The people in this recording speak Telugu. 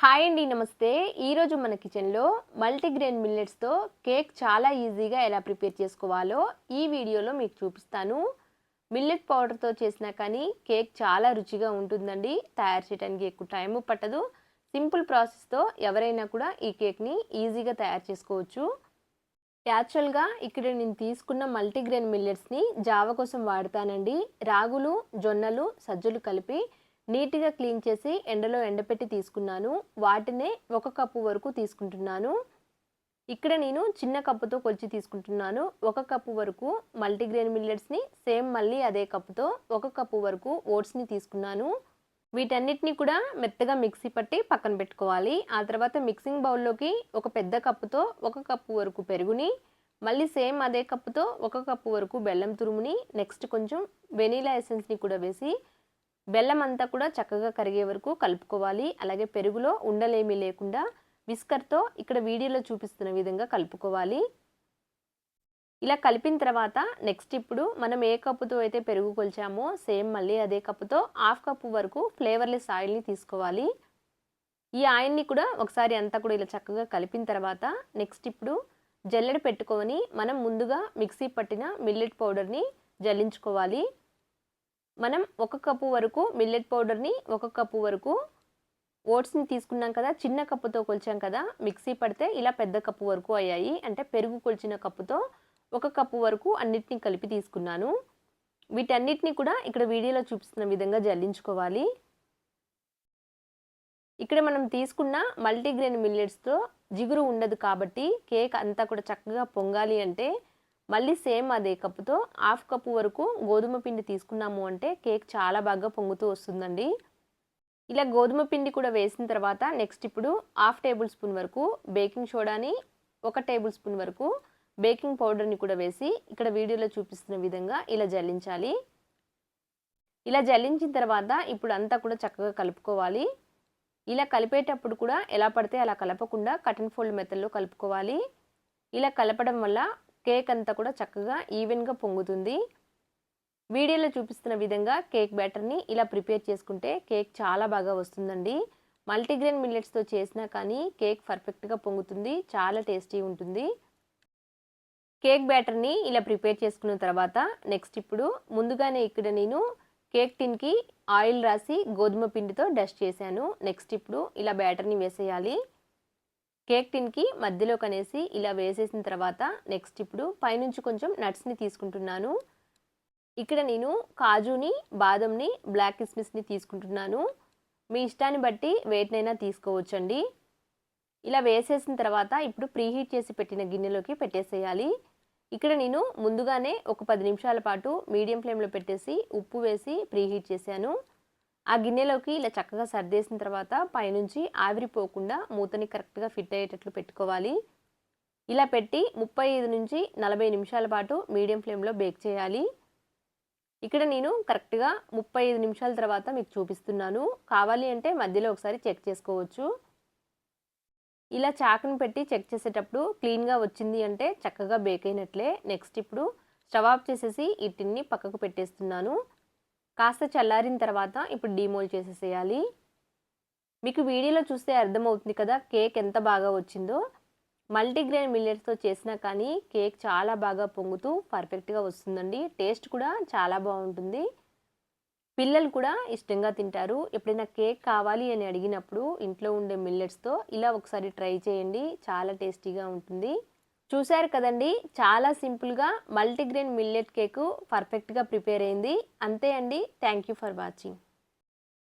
హాయ్ అండి నమస్తే. ఈరోజు మన కిచెన్లో మల్టీగ్రెయిన్ మిల్లెట్స్తో కేక్ చాలా ఈజీగా ఎలా ప్రిపేర్ చేసుకోవాలో ఈ వీడియోలో మీకు చూపిస్తాను. మిల్లెట్ పౌడర్తో చేసినా కానీ కేక్ చాలా రుచిగా ఉంటుందండి. తయారు చేయడానికి ఎక్కువ టైం పట్టదు. సింపుల్ ప్రాసెస్తో ఎవరైనా కూడా ఈ కేక్ని ఈజీగా తయారు చేసుకోవచ్చు. యాక్చువల్గా ఇక్కడ నేను తీసుకున్న మల్టీగ్రెయిన్ మిల్లెట్స్ని జావ కోసం వాడతానండి. రాగులు జొన్నలు సజ్జలు కలిపి నీట్గా క్లీన్ చేసి ఎండలో ఎండపెట్టి తీసుకున్నాను. వాటినే ఒక కప్పు వరకు తీసుకుంటున్నాను. ఇక్కడ నేను చిన్న కప్పుతో కొలిచి తీసుకుంటున్నాను. ఒక కప్పు వరకు మల్టీగ్రెయిన్ మిల్లెట్స్ని సేమ్ మళ్ళీ అదే కప్పుతో ఒక కప్పు వరకు ఓట్స్ని తీసుకున్నాను. వీటన్నిటిని కూడా మెత్తగా మిక్సీ పట్టి పక్కన పెట్టుకోవాలి. ఆ తర్వాత మిక్సింగ్ బౌల్లోకి ఒక పెద్ద కప్పుతో ఒక కప్పు వరకు పెరుగుని మళ్ళీ సేమ్ అదే కప్పుతో ఒక కప్పు వరకు బెల్లం తురుముని నెక్స్ట్ కొంచెం వెనీలా ఎసెన్స్ని కూడా వేసి బెల్లం అంతా కూడా చక్కగా కరిగే వరకు కలుపుకోవాలి. అలాగే పెరుగులో ఉండలేమీ లేకుండా విస్కర్తో ఇక్కడ వీడియోలో చూపిస్తున్న విధంగా కలుపుకోవాలి. ఇలా కలిపిన తర్వాత నెక్స్ట్ ఇప్పుడు మనం ఏ కప్పుతో అయితే పెరుగు కొలిచామో సేమ్ మళ్ళీ అదే కప్పుతో హాఫ్ కప్పు వరకు ఫ్లేవర్లెస్ ఆయిల్ని తీసుకోవాలి. ఈ ఆయిల్ని కూడా ఒకసారి అంతా కూడా ఇలా చక్కగా కలిపిన తర్వాత నెక్స్ట్ ఇప్పుడు జల్లెడ పెట్టుకొని మనం ముందుగా మిక్సీ పట్టిన మిల్లెట్ పౌడర్ని జల్లించుకోవాలి. మనం ఒక కప్పు వరకు మిల్లెట్ పౌడర్ని ఒక కప్పు వరకు ఓట్స్ని తీసుకున్నాం కదా చిన్న కప్పుతో కొలిచాం కదా మిక్సీ పడితే ఇలా పెద్ద కప్పు వరకు అయ్యాయి. అంటే పెరుగు కొలిచిన కప్పుతో ఒక కప్పు వరకు అన్నిటిని కలిపి తీసుకున్నాను. వీటన్నిటిని కూడా ఇక్కడ వీడియోలో చూపిస్తున్న విధంగా జల్లించుకోవాలి. ఇక్కడ మనం తీసుకున్న మల్టీగ్రెయిన్ మిల్లెట్స్తో జిగురు ఉండదు కాబట్టి కేక్ అంతా కూడా చక్కగా పొంగాలి అంటే మళ్ళీ సేమ్ అదే కప్పుతో హాఫ్ కప్పు వరకు గోధుమ పిండి తీసుకున్నాము అంటే కేక్ చాలా బాగా పొంగుతూ వస్తుందండి. ఇలా గోధుమ పిండి కూడా వేసిన తర్వాత నెక్స్ట్ ఇప్పుడు హాఫ్ టేబుల్ స్పూన్ వరకు బేకింగ్ సోడాని ఒక టేబుల్ స్పూన్ వరకు బేకింగ్ పౌడర్ని కూడా వేసి ఇక్కడ వీడియోలో చూపిస్తున్న విధంగా ఇలా జల్లించాలి. ఇలా జల్లించిన తర్వాత ఇప్పుడు అంతా కూడా చక్కగా కలుపుకోవాలి. ఇలా కలిపేటప్పుడు కూడా ఎలా పడితే అలా కలపకుండా కటన్ ఫోల్డ్ మెథడ్లో కలుపుకోవాలి. ఇలా కలపడం వల్ల కేక్ అంతా కూడా చక్కగా ఈవెన్గా పొంగుతుంది. వీడియోలో చూపిస్తున్న విధంగా కేక్ బ్యాటర్ని ఇలా ప్రిపేర్ చేసుకుంటే కేక్ చాలా బాగా వస్తుందండి. మల్టీగ్రెయిన్ మిల్లెట్స్తో చేసినా కానీ కేక్ పర్ఫెక్ట్గా పొంగుతుంది చాలా టేస్టీ ఉంటుంది. కేక్ బ్యాటర్ని ఇలా ప్రిపేర్ చేసుకున్న తర్వాత నెక్స్ట్ ఇప్పుడు ముందుగానే ఇక్కడ నేను కేక్ టిన్కి ఆయిల్ రాసి గోధుమ పిండితో డస్ట్ చేశాను. నెక్స్ట్ ఇప్పుడు ఇలా బ్యాటర్ని వేసేయాలి. కేక్ టిన్కి మధ్యలో కనేసి ఇలా వేసేసిన తర్వాత నెక్స్ట్ ఇప్పుడు పైనుంచి కొంచెం నట్స్ని తీసుకుంటున్నాను. ఇక్కడ నేను కాజుని బాదంని బ్లాక్ కిస్మిస్ని తీసుకుంటున్నాను. మీ ఇష్టాన్ని బట్టి వేటినైనా తీసుకోవచ్చండి. ఇలా వేసేసిన తర్వాత ఇప్పుడు ప్రీహీట్ చేసి పెట్టిన గిన్నెలోకి పెట్టేసేయాలి. ఇక్కడ నేను ముందుగానే ఒక పది నిమిషాల పాటు మీడియం ఫ్లేమ్లో పెట్టేసి ఉప్పు వేసి ప్రీహీట్ చేశాను. ఆ గిన్నెలోకి ఇలా చక్కగా సర్దేసిన తర్వాత పైనుంచి ఆవిరిపోకుండా మూతని కరెక్ట్గా ఫిట్ అయ్యేటట్లు పెట్టుకోవాలి. ఇలా పెట్టి ముప్పై ఐదు నుంచి నలభై నిమిషాల పాటు మీడియం ఫ్లేమ్లో బేక్ చేయాలి. ఇక్కడ నేను కరెక్ట్గా ముప్పై ఐదు నిమిషాల తర్వాత మీకు చూపిస్తున్నాను. కావాలి అంటే మధ్యలో ఒకసారి చెక్ చేసుకోవచ్చు. ఇలా చాకుని పెట్టి చెక్ చేసేటప్పుడు క్లీన్గా వచ్చింది అంటే చక్కగా బేక్ అయినట్లే. నెక్స్ట్ ఇప్పుడు స్టవ్ ఆఫ్ చేసేసి ఈ టిన్ని పక్కకు పెట్టేస్తున్నాను. కాస్త చల్లారిన తర్వాత ఇప్పుడు డీమోల్ చేసేసేయాలి. మీకు వీడియోలో చూస్తే అర్థమవుతుంది కదా కేక్ ఎంత బాగా వచ్చిందో. మల్టీగ్రెయిన్ మిల్లెట్స్తో చేసినా కానీ కేక్ చాలా బాగా పొంగుతూ పర్ఫెక్ట్గా వస్తుందండి. టేస్ట్ కూడా చాలా బాగుంటుంది. పిల్లలు కూడా ఇష్టంగా తింటారు. ఎప్పుడైనా కేక్ కావాలి అని అడిగినప్పుడు ఇంట్లో ఉండే మిల్లెట్స్తో ఇలా ఒకసారి ట్రై చేయండి. చాలా టేస్టీగా ఉంటుంది. చూశారు కదండి చాలా సింపుల్గా మల్టీగ్రెయిన్ మిల్లెట్ కేకు పర్ఫెక్ట్గా ప్రిపేర్ అయింది. అంతే అండి. Thank you for watching.